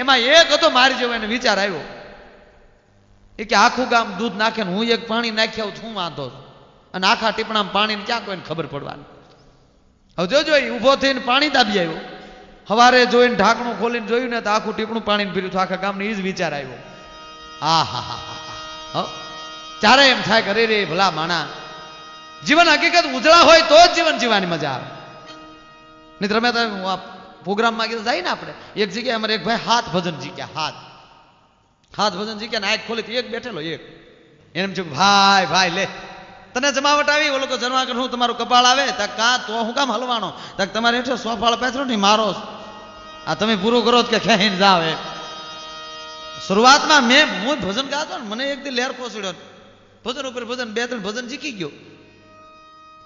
એમાં એક હતો મારી જેવો એને વિચાર આવ્યો. એ કે આખું ગામ દૂધ નાખે ને હું એક પાણી નાખી આવું છું વાંધો? છે? અને આખા ટીપણામાં પાણીને ક્યાં કોઈને ખબર પડવાની? હવે જોજો, એ ઊભો થઈને પાણી દાબી આવ્યો. સવારે જોઈને ઢાંકણું ખોલીને જોયું ને તો આખું ટીપણું પાણીને પીર્યું આખા ગામને એ જ વિચાર આવ્યો. આ હા હા હા હા. ચારે એમ થાય કરે રે ભલા માણા. જીવન હકીકત ઉજળા હોય તો જ જીવન જીવવાની મજા આવે. નહીં તમે તો આ પ્રોગ્રામમાં કીધું, જાય ને આપણે. એક જગ્યાએ અમારે એક ભાઈ હાથ ભજન જીક્યા હાથ. હાથ ભજન જીક્યા ને આંખ ખોલી એક બેઠેલો, એક. એને એમ છે ભાઈ ભાઈ, લે. તને જમાવટ આવી, ઓલો કર હું તમારું કપાળ આવે. તક કા, તો હું કામ હલવાનો? તક તમારે હેઠો સોફાળ પેથરો નહીં, મારો આ તમે પૂરું કરો કે ખેહીને જાવ એ શરૂઆતમાં મેં હું ભજન ગાતો ને મને એક દી લહેર પોસડ્યો ભજન ઉપર ભજન, બે, ત્રણ ભજન જીકી ગયો.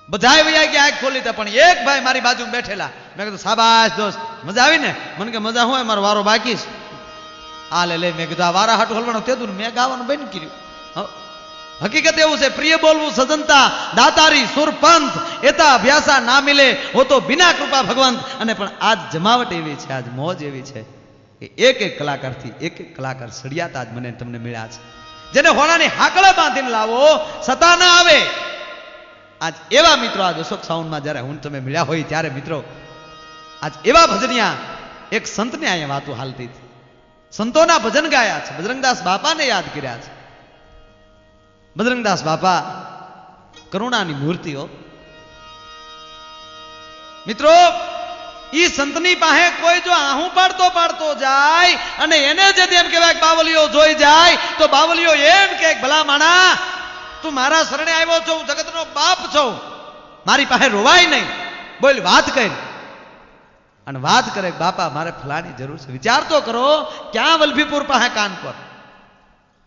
બધાય વૈયા ગયા, આંખ ખોલી પણ એક ભાઈ મારી બાજુ બેઠેલા. મેં કીધું સાબાશ દોસ્ત, મજા આવી ને? મને કે, મજા હું, મારો વારો બાકી છે. આ લે લે. મેં કીધું, આ વારા હાટું હલવાનું તેતું ને, મેં ગાવાનું બંધ કર્યું. હકીકત એવું છે, પ્રિય બોલવું સજનતા દાતારી, સુરપંથ, એતા અભ્યાસા ના મિલે, હો તો બિના કૃપા ભગવંત અને પણ આજ જમાવટ એવી છે, આજ મોજ એવી છે, કે એક એક કલાકારથી એક એક કલાકાર સળિયાતા આજ મને તમને મળ્યા છે. જેને હોણાની હાકળે બાંધીને લાવો સતા ના આવે. આજ એવા મિત્રો આજ અશોક સાઉન્ડમાં જ્યારે હું તમે મળ્યા હોય, ત્યારે મિત્રો આજ એવા ભજનિયા એક સંતને અહીંયા વાતો હાલતી હતી. સંતોના ભજન ગાયા છે. બજરંગદાસ બાપાને યાદ કર્યા છે. બજરંગદાસ બાપા કરુણાની મૂર્તિઓ. મિત્રો, ઈ સંતની પાસે કોઈ જો આહું પાડતો પાડતો જાય અને એને જે એમ કહેવાય બાવલીઓ જોઈ જાય, તો બાવલીઓ એમ કે, ભલા માણા, તું મારા શરણે આવ્યો છો, હું જગતનો બાપ છું. મારી પાસે રોવાય નહીં. બોલ, વાત કર. અને વાત કરે, બાપા, મારે ફલાની જરૂર છે. વિચાર તો કરો, ક્યાં વલભીપુર પાસે કાનપુર?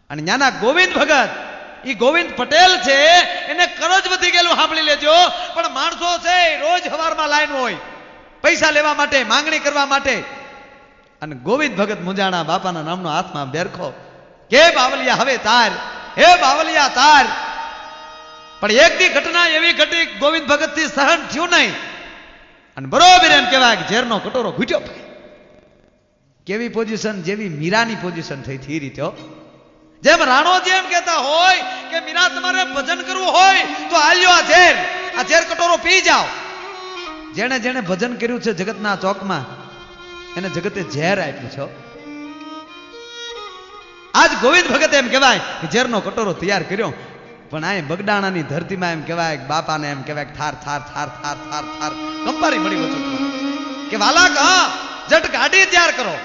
અને ન્યાના ગોવિંદ ભગત એ ગોવિંદ પટેલ છે, એને કરજ વધી ગયેલું સાંભળી લેજો. પણ માણસો છે રોજ હવારમાં લાઈન હોય, પૈસા લેવા માટે, માંગણી કરવા માટે. અને ગોવિંદ ભગત મુંજાણા બાપાના નામનો હાથમાં બેરખો. કે બાવલિયા, હવે તાર. હે બાવલિયા, તાર. પણ એક ઘટના એવી ઘટી, ગોવિંદ ભગતથી સહન થયું નહીં. અને બરોબર એમ કહેવાય કે ઝેરનો કટોરો ઘૂટ્યો ભાઈ. કેવી પોઝિશન જેવી મીરાની પોઝિશન થઈ હતી એ રીતે. જેમ રાણોજી એમ કહેતા હોય કે મીરા તમારે ભજન કરવું હોય, તો આલ્યો આ ઝેર. આ ઝેર કટોરો પી જાઓ. જેણે જેણે ભજન કર્યું છે જગતના ચોકમાં, એને જગતે ઝેર આપ્યું છે આજ ગોવિંદ ભગત એમ કહેવાય કે ઝેરનો કટોરો તૈયાર કર્યો. પણ આ બગડાણાની ધરતીમાં એમ કહેવાય બાપાને એમ કહેવાય થાર થાર થાર થાર થાર થાર. કંપારી મળી વચ્ચે કે વાલા હા, જટ ગાડી તૈયાર કરો.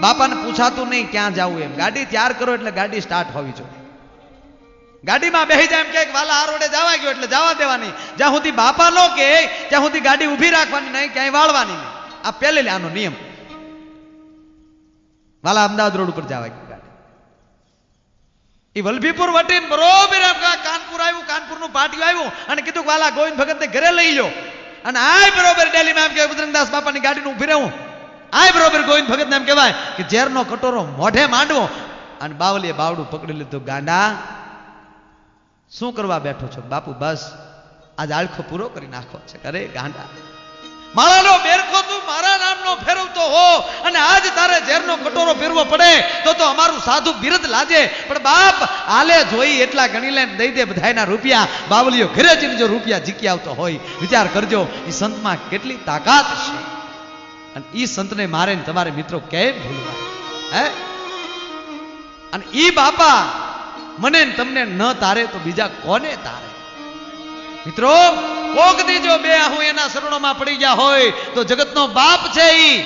બાપાને પૂછાતું નહીં ક્યાં જવું એમ. ગાડી તૈયાર કરો એટલે ગાડી સ્ટાર્ટ હોવી જોઈએ. ગાડીમાં બેહી જાય એમ કે વાલા આ રોડે જવા ગયો એટલે જવા દેવાની. જ્યાં સુધી બાપા નો કે ત્યાં સુધી ગાડી ઊભી રાખવાની નહીં, ક્યાંય વાળવાની નહીં. આ પહેલે આનો નિયમ. વાલા અમદાવાદ રોડ ઉપર જવા ગયું. એ વલભીપુર વટીને બરોબર કાનપુર આવ્યું, કાનપુરનું પાટિયું આવ્યું અને કીધું વાલા, ગોવિંદ ભગતને ઘરે લઈ લો અને આય બરોબર ડેલીમાં એમ કે બજરંગદાસ બાપાની ગાડીનું ઊભી રહેવું આય બરોબર ગોવિંદ ભગતને એમ કહેવાય કે, ઝેરનો કટોરો મોઢે માંડવો. અને બાવલીએ બાવડું પકડી લીધું, ગાંડા, શું કરવા બેઠો છો? બાપુ, બસ, આજ આળખો પૂરો કરી નાખો છે. અરે, ગાંડા. માળાનો બેરખો તું ફેરવતો હો, અને આજ તારે ઝેરનો કટોરો ફેરવો પડે, તો તો અમારું સાધુ બિરદ લાજે. પણ બાપ આલે જોઈ એટલા ગણી લે દઈ દે બધાયના રૂપિયા. બાવલીઓ ઘરે જઈને જો રૂપિયા જીકી આવતો હોય, વિચાર કરજો એ સંતમાં કેટલી તાકાત છે. અને એ સંતને મારે તમારે મિત્રો કેમ ભૂલવા? હે? અને ઈ બાપા, મને તમને ન તારે તો બીજા કોને તારે? મિત્રો કોક દીજો બે આહું એના શરણોમાં પડી ગયા હોય, તો જગતનો બાપ છે ઈ.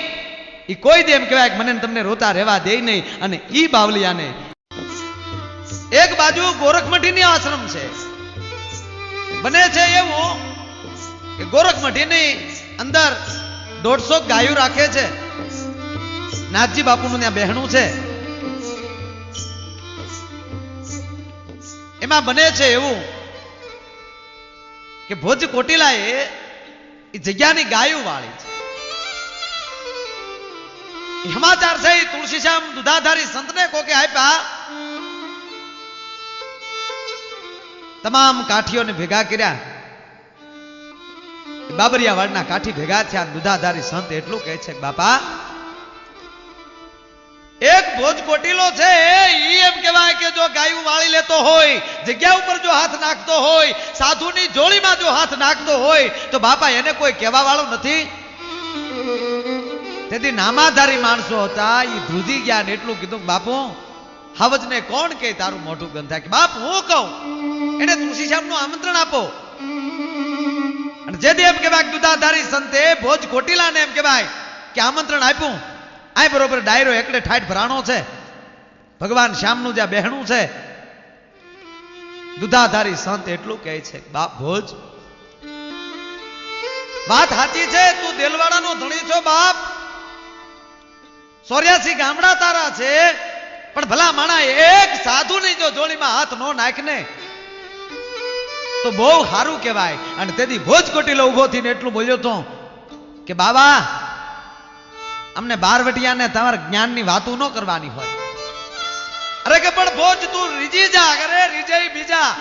ઈ કોઈ દેમ કહેવાય મને તમને રોતા રહેવા દે નહીં. અને ઈ બાવલિયાને એક બાજુ ગોરખમઠીની આશ્રમ છે. બને છે એવું કે ગોરખમઠીની અંદર દોઢસો ગાયો રાખે છે. નાથજી બાપુનું ત્યાં બહેણું છે. એમાં બને છે એવું કે ભોજ કોટીલા એ જગ્યાની ગાયું વાળી છે. સમાચાર છે તુલસીશ્યામ દુધાધારી સંતને કોકે આપ્યા, તમામ કાઠીઓને ભેગા કર્યા. બાબરિયાવાડના કાઠી ભેગા થયા, દુધાધારી સંત એટલું કહે છે બાપા ભોજ કોટીલો છે એ એમ કહેવાય કે જો ગાયું વાળી લેતો હોય, જગ્યા ઉપર જો હાથ નાખતો હોય, સાધુની જોડીમાં જો હાથ નાખતો હોય, તો બાપા એને કોઈ કહેવા વાળું નથી? તેથી નામાધારી માણસો હતા એ ધ્રુજી ગયા ને એટલું કીધું બાપુ, હાવજને કોણ કે તારું મોઢું ગંધા કે બાપ, હું કહું, એને તુલસી નું આમંત્રણ આપો. અને જેથી એમ કહેવાય દુધાધારી સંતે ભોજ કોટીલાને એમ કહેવાય કે આમંત્રણ આપ્યું. આ બરોબર ડાયરો એકડે ઠાઠ ભરાણો છે. ભગવાન શ્યામનું જ્યાં બહેણું છે, દુધાધારી સંત એટલું કહે છે, બાપ, ભોજ. વાત સાચી છે, તું દેલવાડાનો ધણી છો, બાપ. સોર્યાસી ગામડા તારા છે, પણ ભલા માણા એક સાધુ ની જો જોડીમાં હાથ નો નાખને, તો બહુ સારું કહેવાય. અને તેથી ભોજ કોટીલો ઊભો થઈને એટલું બોલ્યો તો, કે બાબા અમને બારવટિયાને તમારા જ્ઞાનની વાતો ન કરવાની હોય. અરે કે પણ ભોજ તું રીજી જા, અરે રીજય બીજા.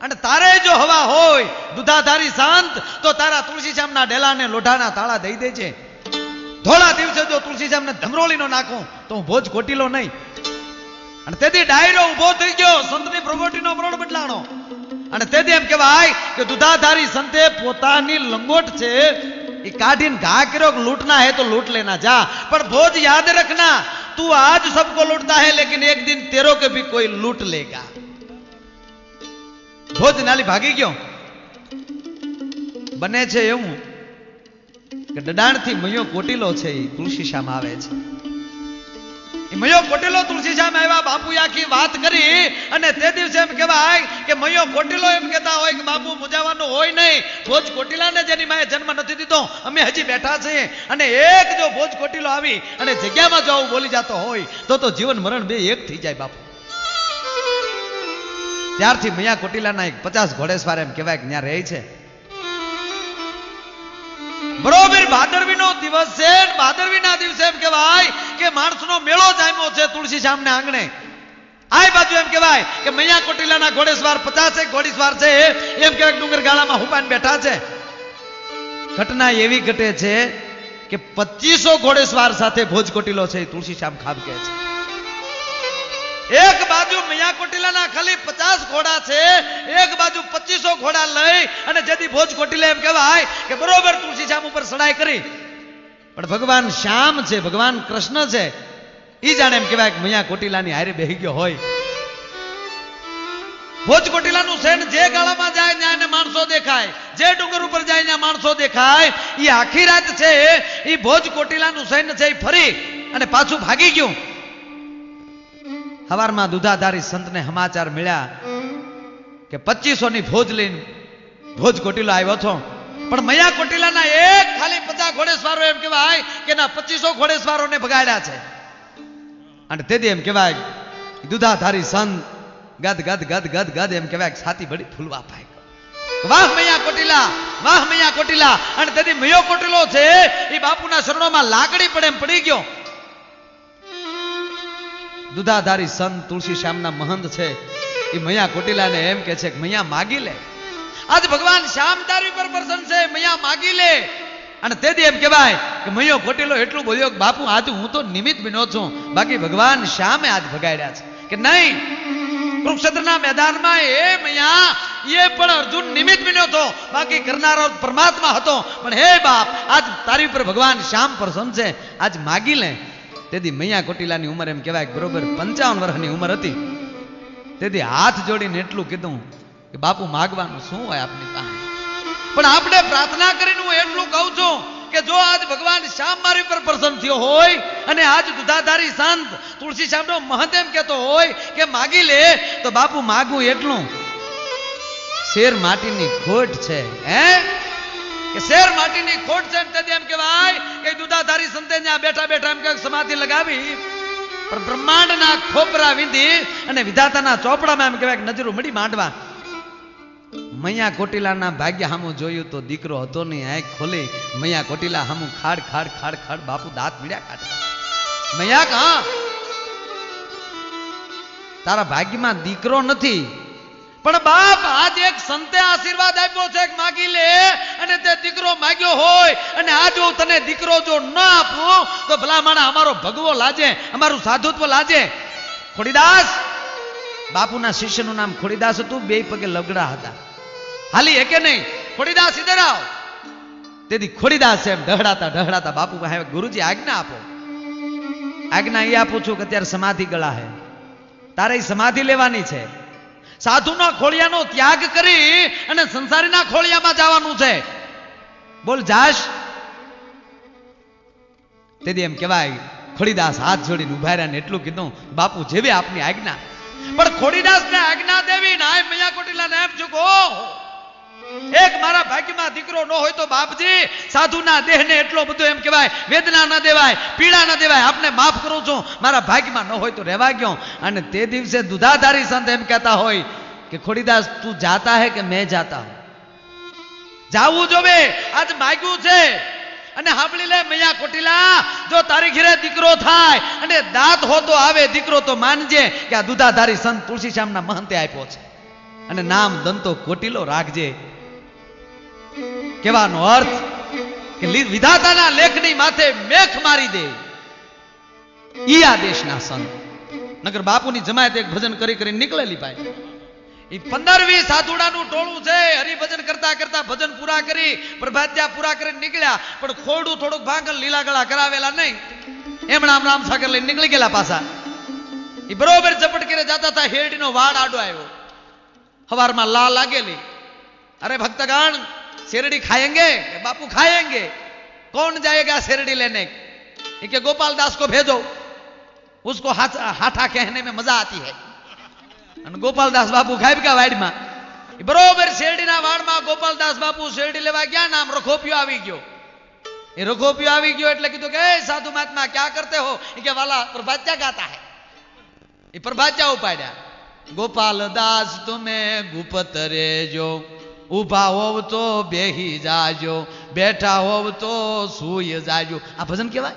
અને તારે જો હવા હોય, દુધાધારી શાંત તો તારા તુલસીશ્યામના ડેલાને લોઢાના તાળા દઈ દેજે. થોડા દિવસે જો તુલસીશ્યામને ધમરોળીનો નાખું, તો હું ભોજ ખોટીલો નહીં. અને તેથી ડાયરો ઊભો થઈ ગયો, સંતની પ્રગોટીનો મરણ બદલાણો. અને તેથી એમ કહેવાય કે દુધાધારી સંતે પોતાની લંગોટ છે એ કાઢીને ઘા કર્યો કે લૂંટના હે તો લૂંટ લેના જા પણ ભોજ યાદ રખના તું આજ सबको लूटता है लेकिन एक दिन तेरो के भी कोई लूट लेगा ભોજ નાલી ભાગી ગયો બને છે એવું કે ડડાણથી મયો કોટીલો છે એ તુલસીશ્યામ આવે છે એ મયો કોટેલો તુલસીશ્યામ આવ્યા બાપુ આખી વાત કરી અને તે દિવસે એમ કહેવાય કે મયો કોટેલો એમ કહેતા હોય કે બાપુ મુજાવાનું હોય નહીં. ભોજ કોટીલાને જેની માએ જન્મ નથી દીધો. અમે હજી બેઠા છીએ અને એક જો ભોજ કોટીલો આવી અને જગ્યામાં જો આવું બોલી જતો હોય, તો તો જીવન મરણ બે એક થઈ જાય બાપુ. ત્યારથી મૈયા કોટીલાના એક પચાસ ઘોડેસવાર એમ કહેવાય કે ત્યાં રહે છે. બરોબર, ભાદરવીનો દિવસ છે ભાદરવી ના દિવસે એમ કહેવાય કે માણસનો મેળો જામ્યો છે તુલસી શ્યામને આંગણે. આ બાજુ એમ કહેવાય કે મૈયા કોટીલાના ઘોડેસવાર પચાસેક ઘોડીસવાર છે, એમ કહેવાય ડુંગર ગાળામાં હુપાઈને બેઠા છે. ઘટના એવી ઘટે છે કે પચીસો ઘોડેસવાર સાથે ભોજ કોટીલો છે તુલસી શ્યામ ખાબકે છે. એક બાજુ મૈયા કોટીલાના ખાલી પચાસ ઘોડા છે, એક બાજુ પચીસો ઘોડા લઈ અને જેથી ભોજ કોટીલા એમ કહેવાય કે બરોબર તુલસી શ્યામ ઉપર સડાઈ કરી. પણ ભગવાન શ્યામ છે, ભગવાન કૃષ્ણ છે. એ જાણે એમ કહેવાય કે મૈયા કોટીલાની હારે બેહી ગયો હોય. ભોજ કોટીલાનું સેન જે ગાળામાં જાય ત્યાં એને માણસો દેખાય. જે ડુંગર ઉપર જાય ત્યાં માણસો દેખાય. એ આખી રાત છે એ ભોજ કોટીલાનું સૈન્ય છે એ ફરી અને પાછું ભાગી ગયું. હવારમાં દુધાધારી સંતને સમાચાર મળ્યા કે પચીસો ની ભોજ લઈને ભોજ કોટીલો આવ્યો છો પણ મયા કોટીલાના એક ખાલી પચાસ ઘોડેસવારો એમ કહેવાય કે ના પચીસો ઘોડેસવારોને ભગાડ્યા છે. અને તેથી એમ કહેવાય, દુધાધારી સંત ગદ ગદ ગદ ગદ ગદ એમ કહેવાય છાતી ભરી ફૂલવા પાય વાહ મૈયા કોટીલા, વાહ મૈયા કોટીલા. અને તેથી મયો કોટીલો છે, એ બાપુના શરણોમાં લાકડી પડે એમ પડી ગયો. દુધાધારી સંત તુલસી શ્યામના મહંત છે, એ મૈયા કોટીલાને એમ કે છે કે મૈયા માગી લે. આજ ભગવાન શ્યામ તારી પર પ્રસન્ન છે, મૈયા માગી લે. અને તેથી એમ કહેવાય કે મૈયો ખોટેલો એટલું બોલ્યો કે, બાપુ, આજ હું તો નિમિત્ત બન્યો છું. બાકી ભગવાન શ્યામે આજ ભગાડ્યા છે. કે નહીં, કુરુક્ષેત્રના મેદાનમાં એ મૈયા, એ પણ અર્જુન નિમિત્ત બન્યો હતો. બાકી કરનારો પરમાત્મા હતો. પણ હે બાપ, આજ તારી ઉપર ભગવાન શ્યામ પ્રસન્ન છે. આજ માગી લે. તેથી મૈયા કોટીલાની ઉંમર એમ કહેવાય બરોબર પંચાવન વર્ષની ઉંમર હતી. તેથી હાથ જોડીને એટલું કીધું કે બાપુ માગવાનું શું હોય આપની પાસે? પણ આપણે પ્રાર્થના કરીને હું એટલું કહું છું કે જો આજ ભગવાન શ્યામ મારી પર પ્રસન્ન થયો હોય અને આજ દુધાધારી સંત તુલસી શ્યામનો મહંત એમ કહેતો હોય કે માગી લે, તો બાપુ માગું એટલું. શેર માટીની ખોટ છે, હે? કે શેર માટીની ખોટ છે તેથી એમ કહેવાય કે દુધાધારી સંતે ત્યાં બેઠા બેઠા એમ કે સમાધિ લગાવી. પણ બ્રહ્માંડના ખોપરા વિંધી અને વિધાતાના ચોપડામાં એમ કહેવાય કે નજરો મળી માંડવા. મૈયા કોટીલાના ભાગ્ય હામું જોયું તો દીકરો હતો નહીં, આંખ ખોલી, મૈયા કોટીલા હામું ખાડ ખાડ ખાડ ખાડ બાપુ દાંત મીડ્યા કાઢતા મૈયા હા. તારા ભાગ્યમાં દીકરો નથી, પણ બાપ આજ એક સંતે આશીર્વાદ આપ્યો છે માગી લે, અને તે દીકરો માગ્યો હોય, અને આ જો તને દીકરો જો ન આપું, તો ભલા માણા અમારો ભગવો લાજે, અમારું સાધુત્વ લાજે. ખોડીદાસ, બાપુના શિષ્યનું નામ ખોડીદાસ હતું, બે પગે લગડા હતા. હાલી હે કે નહીં? ખોડીદાસ ઇધર આવ તેથી ખોડીદાસ એમ ઢહડાતા ઢહડાતા બાપુ હવે ગુરુજી આજ્ઞા આપો. આજ્ઞા એ આપું છું કે અત્યારે સમાધિ ગળા હે. તારે સમાધિ લેવાની છે. સાધુના ખોળિયાનો ત્યાગ કરી અને સંસારીના ખોળિયામાં જવાનું છે. બોલ, જાશ. તેથી એમ કહેવાય, ખોડીદાસ હાથ જોડીને ઊભા રહ્યા એટલું કીધું, બાપુ જેવી આપની આજ્ઞા. પણ ખોડીદાસ ને આજ્ઞા દેવી નાય મૈયા કોટીલા ને એમ ચૂકો એક મારા ભાગ્યમાં દીકરો ન હોય તો બાપજી, સાધુના દેહને એટલો બધો એમ કહેવાય, વેદના ન દેવાય, પીડા ન દેવાય. આપને માફ કરું છું, મારા ભાગ્યમાં ન હોય તો રહેવા ગયો. અને તે દિવસે દુધાધારી સંત એમ કહેતા હોય કે, ખોડીદાસ, તું જાતા હે કે મેં જાતા હું? જાવું જોવે આજ માગ્યું છે. અને સાંભળી લે, મૈયા કોટીલા, જો તારી ઘેરે દીકરો થાય અને દાંત હોતો આવે, દીકરો તો માનજે કે આ દુધાધારી સંત તુલસીશ્યામના મહંતે આપ્યો છે. અને નામ દંતો કોટીલો રાખજે. કહેવાનો અર્થ કે વિધાતાના લેખની માથે મેખ મારી દે. ઈ આ દેશના સંત. નગર બાપુની જમાયત એક ભજન કરી કરીને નીકળેલી ભાઈ. એ પંદર વીસ હાથુડાનું ટોળું છે. હરિભજન કરતા કરતા ભજન પૂરા કરી, પ્રભાત્યા પૂરા કરીને નીકળ્યા. પણ ખોડું થોડુંક ભાંગલ લીલા ગળા કરાવેલા નહીં. એમણે આમ રામ સાગર લઈને નીકળી ગયેલા પાછા. એ બરોબર ઝપટ કરી જતા હતા હેડનો વાડ આડો આવ્યો. હવારમાં લા લાગેલી. અરે ભક્તગણ शेरडी खाएंगे कि बापू खाएंगे कौन जाएगा शेरडी लेने ये कि गोपाल दास को भेजो उसको हाथ हाथा कहने में मजा आती है અને ગોપાલદાસ બાપુ ખાઈ વાડમાં ઈ બરોબર શેરડીના વાડમાં ગોપાલદાસ બાપુ શેરડી લેવા ગયા નામ રખોપિયો આવી ગયો એ રખોપિયો આવી ગયો એટલે કીધું કે "એ સાધુ મહાત્મા ક્યાં કરતે હો એ કે વાલા પ્રભાત્યા ગાતા હે એ પ્રભાત્યા ઉપાડ્યા ગોપાલદાસ તમે ગુપત રેજો ઊભા હોવ તો બેહી જાજો, બેઠા હોવ તો સૂઈ જાજો. આ ભજન કહેવાય?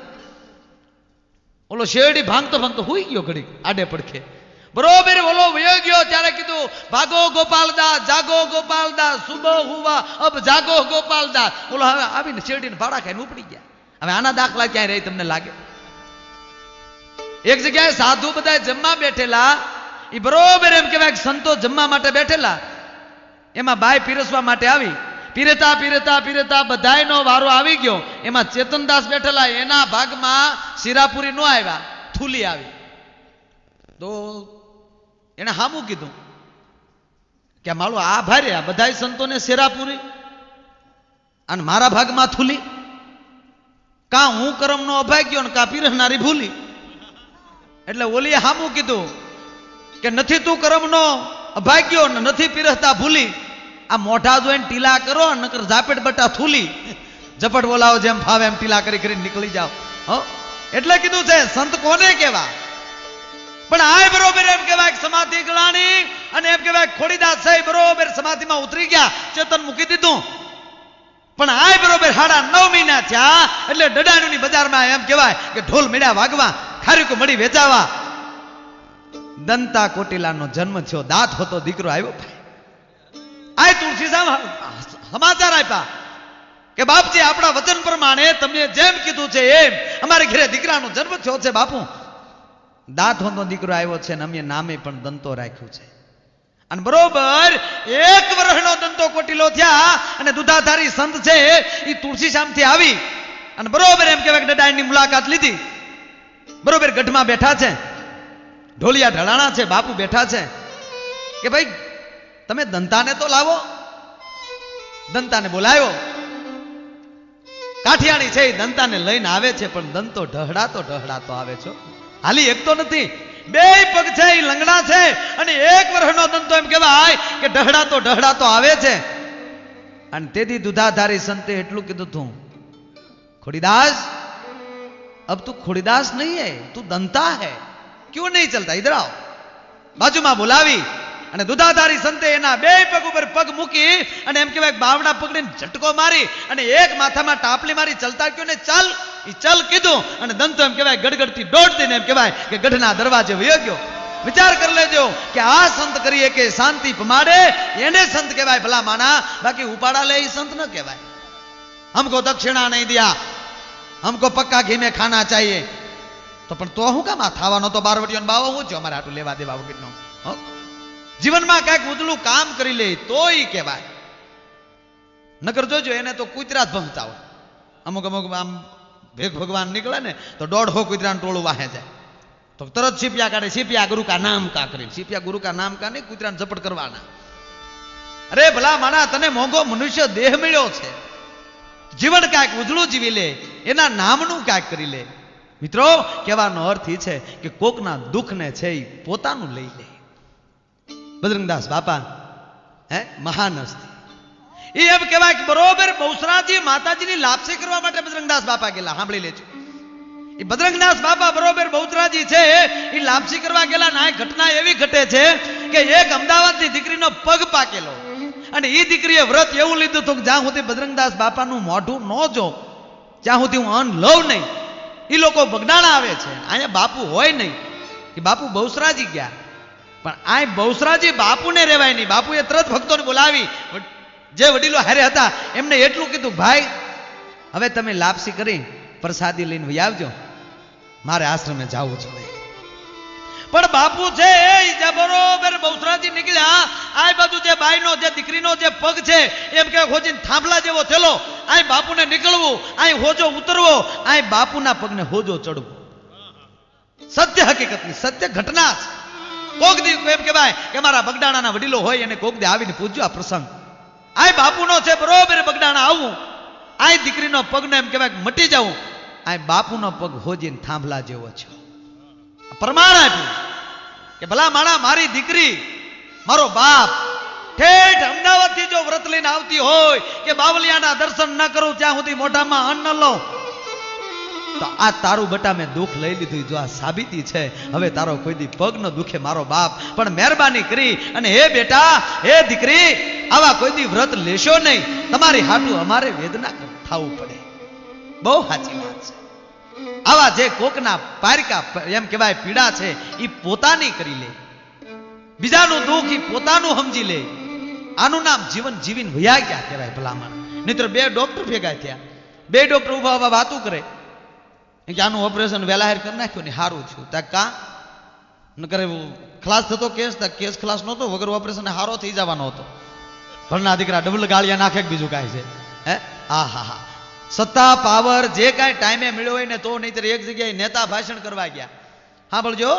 ઓલો શેરડી ભાંગતો ભાંગતો હુઈ ગયો ઘડી આડે પડખે. બરોબર, ઓલો વયો ગયો, ત્યારે કીધું, ભાગો ગોપાલદાસ જાગો ગોપાલદાસ સુબહ હુવા, અબ જાગો ગોપાલદાસ ઓલો હવે આવીને શેરડીને ભાડા ખાઈને ઉપડી ગયા. હવે આના દાખલા ક્યાંય રહી તમને લાગે? એક જગ્યાએ સાધુ બધા જમવા બેઠેલા એ બરોબર એમ કહેવાય કે સંતો જમવા માટે બેઠેલા એમાં બાય પીરસવા માટે આવી. પીરતા પીરતા પીરતા બધાયનો વારો આવી ગયો. એમાં ચેતનદાસ બેઠેલા, એના ભાગમાં શીરાપુરી નો આવ્યા. થૂલી આવી. તો એને હામું કીધું કે મારું આ ભાર્યા બધા સંતોને શેરાપુરી અને મારા ભાગમાં થૂલી. કા હું કરમનો અભાગ્યો ને કા પીરસનારી ભૂલી. એટલે ઓલીએ હામું કીધું કે નથી તું કરમનો અભાગ્યો ને નથી પીરસતા ભૂલી. આ મોઢા જોઈને ટીલા કરો, નકર ઝાપેટ બટા થૂલી. ઝપટ બોલાવો જેમ ફાવે એમ ટીલા કરી કરીને નીકળી જાઓ. હો? એટલે કીધું છે, સંત કોને કેવા પણ આય બરોબર એમ કહેવાય સમાધિ ગળાણી અને એમ કહેવાય ખોડીદાસ સાહેબ બરોબર સમાધિમાં ઉતરી ગયા, ચેતન મૂકી દીધું. પણ આય બરોબર સાડા નવ મહિના થયા, એટલે ડડાણુની બજારમાં એમ કહેવાય કે ઢોલ મળ્યા વાગવા, ખારીકો મળી વેચાવા. દંતા કોટીલાનો જન્મ થયો, દાંત હતો દીકરો આવ્યો. તુલસી સમાચાર આપ્યા કે બાપજી, આપણા વચન પ્રમાણે તમે જેમ કીધું છે એમ. અમારે ઘરે દીકરાનો જન્મ થયો છે બાપુ. દાંત હોતો દીકરો આવ્યો છે અને અમે નામે પણ દંતો રાખ્યું છે. અને બરોબર એક વર્ષનો દંતો કોટીલો થયા અને દુધાધારી સંત છે એ તુલસી શામથી આવી. અને બરોબર એમ કહેવાય ડડાઈની મુલાકાત લીધી. બરોબર ગઢમાં બેઠા છે. ઢોલિયા ઢળાણા છે, બાપુ બેઠા છે. કે ભાઈ, તમે દંતાને તો લાવો. દંતાને બોલાયો કાઠિયાણી છે એ દંતાને લઈને આવે છે પણ દંતો ઢહડાતો ઢહડાતો આવે છે હાલી એક તો નથી બે પગ છે એ લંગડા છે અને એક વર્ષનો દંતો એમ કહેવાય કે ઢહડાતો ઢહડાતો આવે છે અને તેથી દુધાધારી સંતે એટલું કીધું તું ખોડીદાસ अब तू खोड़ीदास नहीं है तू दंता है क्यों नहीं चलता इधर आओ બાજુમાં બોલાવી અને દુધાધારી સંતે એના બે પગ ઉપર પગ મૂકી અને એમ કહેવાય બાવડા પકડીને ઝટકો મારી અને એક માથામાં ટાપલી મારી ચલતા કયો ને, ચાલ એ ચાલ, કીધું. અને દંતો એમ કહેવાય, ગડગડથી દોડતી એમ કહેવાય કે ગઢના દરવાજે વયો ગયો. વિચાર કરી લેજો કે આ સંત કરીએ કે શાંતિ પમાડે, એને સંત કહેવાય ભલા માના, બાકી ઉપાડા લે એ સંત ન કહેવાય. હમકો દક્ષિણા નહીં દિયા, હમકો પક્કા ઘીમે ખાના ચાહીએ તો પણ તો હું કામ આ થાવાનો તો બારવટીઓ બાવો, હું જો અમારે આટલું લેવા દેવા વગરનો? હા? જીવનમાં કાંઈક ઉદલું કામ કરી લે, તોય કહેવાય. નકર જોજો, એને તો કૂતરા જ ભમતા હોય. અમુક અમુક આમ ભેગ ભગવાન નીકળે ને, તો દોઢો કૂતરાનું ટોળું વાહે જાય. તો તરત સીપિયા કાઢે સીપિયા ગુરુ કા નામ કા કરી. સીપિયા ગુરુ કા નામ કા નહીં, કૂતરાને ઝપટ કરવાના. અરે ભલા માણા, તને મોંઘો મનુષ્ય દેહ મળ્યો છે. જીવન કાંઈક ઉજળું જીવી લે, એના નામનું કાંઈક કરી લે. મિત્રો, કહેવાનો અર્થ એ છે કે કોકના દુઃખને છે એ પોતાનું લઈ લે. બજરંગદાસ બાપા, હે, મહાન હસ્તી. એ એમ કહેવાય કે બરોબર બહુસરાજી માતાજીની લાપસી કરવા માટે બજરંગદાસ બાપા ગયેલા. સાંભળી લેજો. એ બજરંગદાસ બાપા બરોબર બહુતરાજી છે, એ લાપસી કરવા ગયેલા ના ઘટના એવી ઘટે છે કે એક અમદાવાદની દીકરીનો પગ પાકેલો. અને એ દીકરીએ વ્રત એવું લીધું હતું કે જ્યાં સુધી બજરંગદાસ બાપાનું મોઢું ન જો જ્યાં સુધી હું અન્ન લઉં નહીં. એ લોકો બગડાણા આવે છે. અહીંયા બાપુ હોય નહીં. એ બાપુ બહુસરાજી ગયા. પણ આ બહુસરાજી બાપુને રહેવાય નહીં. બાપુએ તરત ભક્તોને બોલાવી. જે વડીલો હારે હતા, એમને એટલું કીધું, ભાઈ, હવે તમે લાપસી કરી, પ્રસાદી લઈને વહી આવજો. મારે આશ્રમે જવું છે. પણ બાપુ છે એ બરોબર બહુસરાજી નીકળ્યા. આ બાજુ જે બાઈનો, જે દીકરીનો જે પગ છે, એમ કે હોજીને થાંભલા જેવો થેલો. આ બાપુને નીકળવું આ હોજો ઉતરવો આ બાપુના પગને હોજો ચડવો. સત્ય હકીકતની, સત્ય ઘટના છે કોક દી એમ કહેવાય કે મારા બગડાણાના વડીલો હોય અને કોક દી આવીને પૂછજો આ પ્રસંગ. આ બાપુનો છે બરોબર બગડાણા આવું. આ દીકરીનો પગને એમ કહેવાય મટી જવું આ બાપુનો પગ હોજીને થાંભલા જેવો છે. પ્રમાણ આપ્યું કે ભલા માણા, મારી દીકરી, મારો બાપ ઠેઠ અમદાવાદથી જો વ્રત લઈને આવતી હોય કે બાવલિયાના દર્શન ન કરું, ત્યાં સુધી મોઢામાં અન્ન લઉં. તો આ તારું બટા મેં દુઃખ લઈ લીધું. જો આ સાબિતી છે, હવે તારો કોઈ દી પગ ન દુખે મારો બાપ. પણ મહેરબાની કરી અને હે બેટા, હે દીકરી, આવા કોઈ દી વ્રત લેશો નહીં. તમારી હાટું અમારે વેદના થવું પડે. બહુ સાચી વાત છે. આવા જે કોકના પારકા એમ કહેવાય પીડા છે એ પોતાની કરી લે. બીજાનું દુઃખ એ પોતાનું સમજી લે. આનું નામ જીવન જીવીને વયા ગયા કહેવાય ભલામણ. નહીતર બે ડોક્ટર ભેગા થયા. બે ડોક્ટર ઊભા ઊભા વાતું કરે. કે આનું ઓપરેશન વહેલા હેર કરી નાખ્યું ને સારું થયું. ત્યાં કા? નકર ખલાસ થતો કેસ ત્યાં કેસ ખલાસ નહોતો, વગર ઓપરેશન હારો થઈ જવાનો હતો. ભણના દીકરા ડબલ ગાળિયા નાખે કે બીજું કાંઈ છે? હે? આ હા હા સત્તા, પાવર, જે કાંઈ ટાઈમે મળ્યો હોય ને તો નહીતર એક જગ્યાએ નેતા ભાષણ કરવા ગયા. સાંભળજો,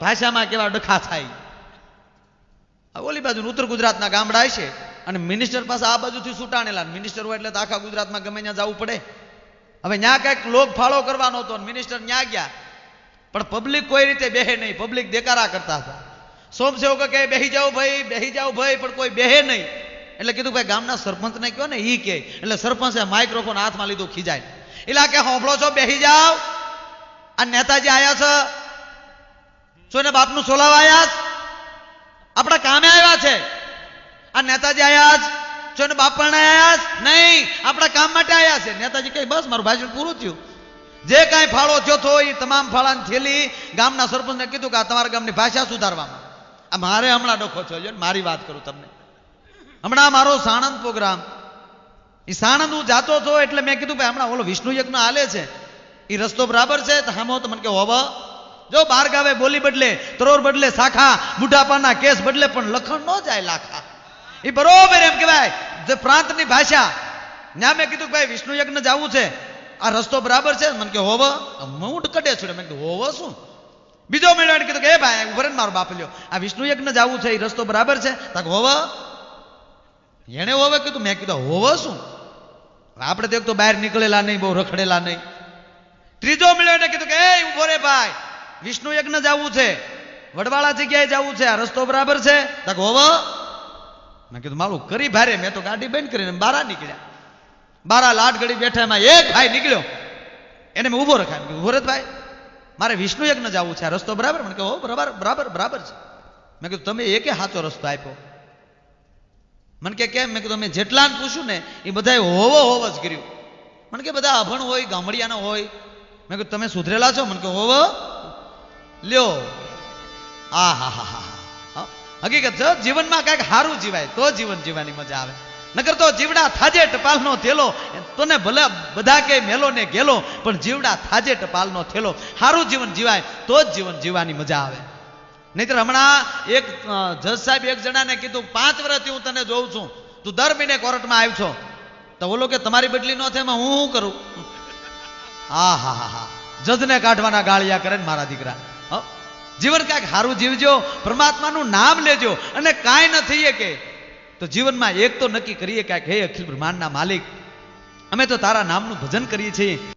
ભાષામાં કેવા ડખા થાય. ઓલી બાજુ ઉત્તર ગુજરાતના ગામડા છે અને મિનિસ્ટર પાસે આ બાજુથી છૂટાણેલા મિનિસ્ટર હોય એટલે તો આખા ગુજરાતમાં ગમે ત્યાં જવું પડે. હવે ત્યાં કંઈક લોક ફાળો કરવાનો હતો મિનિસ્ટર ત્યાં ગયા. પણ પબ્લિક કોઈ રીતે બેહે નહીં. પબ્લિક દેકારા કરતા હતા. સોમસેવકો કહે, બેહી જાઓ ભાઈ, બેહી જાઓ ભાઈ, પણ કોઈ બેહે નહીં. એટલે કીધું, ભાઈ, ગામના સરપંચને કહો ને? ઈ કે. એટલે સરપંચે માઇક્રોફોન હાથમાં લીધું, ખીજાય. એટલે કે, હોંભળો છો, બેહી જાઓ. આ નેતાજી આયા છે. શું ને બાપનું સોલાવા છે? આપણા કામે આવ્યા છે. આ નેતાજી આયા છે ને બાપ પણ આયા નહીં. આપણા કામ માટે આયા છે. નેતાજી કઈ બસ, મારું ભાષણ પૂરું થયું. જે કાંઈ ફાળો થયો તો એ તમામ ફાળાની થેલી ગામના સરપંચને કીધું કે આ તમારા ગામની ભાષા સુધારવામાં. આ મારે હમણાં ડોખો થયો છે. મારી વાત કરું તમને. હમણાં મારો સાણંદ પ્રોગ્રામ. એ સાણંદ હું જાતો હતો એટલે મેં કીધું, ભાઈ, હમણાં ઓલો વિષ્ણુ યજ્ઞ હાલે છે. એ રસ્તો બરાબર છે. હામો તો મને કે હોવ. જો બાર ગાવે બોલી બદલે, તરોર બદલે, શાખા, બુઢાપાના કેસ બદલે, પણ લખણ ન જાય લાખા. એ બરોબર એમ કહેવાય. જે પ્રાંતની ભાષા ત્યાં મેં કીધું કે ભાઈ વિષ્ણુ યજ્ઞ જવું છે. આ રસ્તો બરાબર છે? મને કે હોવ. હું કડે છું. મેં કીધું, હોવ શું? બીજો મેળો એને કીધું કે, એ ભાઈ ઉભરે મારો બાપ લ્યો. આ વિષ્ણુ યજ્ઞ જવું છે એ રસ્તો બરાબર છે? તક હોવ. એણે હોવે કીધું, મેં કીધું, હોવ શું? આપણે તો તો બહાર નીકળેલા નહીં, બહુ રખડેલા નહીં. ત્રીજો મળ્યો એને કીધું કે, એ, ઊભો રે ભાઈ. વિષ્ણુ યજ્ઞ જવું છે. વડવાળા જગ્યાએ જવું છે. આ રસ્તો બરાબર છે? તક હોવ. મેં કીધું મારું કરી ભારે. મેં તો ગાડી બંધ કરીને બારા નીકળ્યા. બારા લાટ ઘડી બેઠા એમાં એક ભાઈ નીકળ્યો. એને મેં ઊભો રખાય. કીધું, ભાઈ. મારે વિષ્ણુ યજ્ઞ જવું છે. આ રસ્તો બરાબર? મને હો બરાબર બરાબર બરાબર છે. મેં કીધું તમે એકે હાથો રસ્તો આપ્યો. મને કે કેમ? મેં કીધું મેં જેટલાને પૂછ્યું ને એ બધાએ હોવો હોવ જ કર્યું. મને કે બધા અભણ હોય ગામડિયાના હોય. મેં કીધું તમે સુધરેલા છો? મને કે હોવો. લ્યો. આ હા હા હા. હકીકત છે, જીવનમાં કંઈક સારું જીવાય, તો જીવન જીવવાની મજા આવે. નકર તો જીવડા થાજે ટપાલનો થેલો તને ભલે બધા કે મેલો ને ગેલો, પણ જીવડા થાજે ટપાલનો થેલો. સારું જીવન જીવાય, તો જ જીવન જીવવાની મજા આવે. નહીતર હમણાં એક જજ સાહેબ એક જણાને કીધું, પાંચ વર્ષથી હું તને જોઉં છું. તું દર મહિને કોર્ટમાં આવ્યો છો. તો બોલો કે તમારી બદલી ન થાય, એમાં હું શું કરું? હા હા હા હા. જજને કાઢવાના ગાળિયા કરે ને મારા દીકરા. હો? જીવન કાંઈક સારું જીવજો, પરમાત્માનું નામ લેજો અને કાંઈ ન થઈએ કે. તો જીવનમાં એક તો નક્કી કરીએ કાંઈક હે અખિલ બ્રહ્માંડના માલિક, અમે તો તારા નામનું ભજન કરીએ છીએ.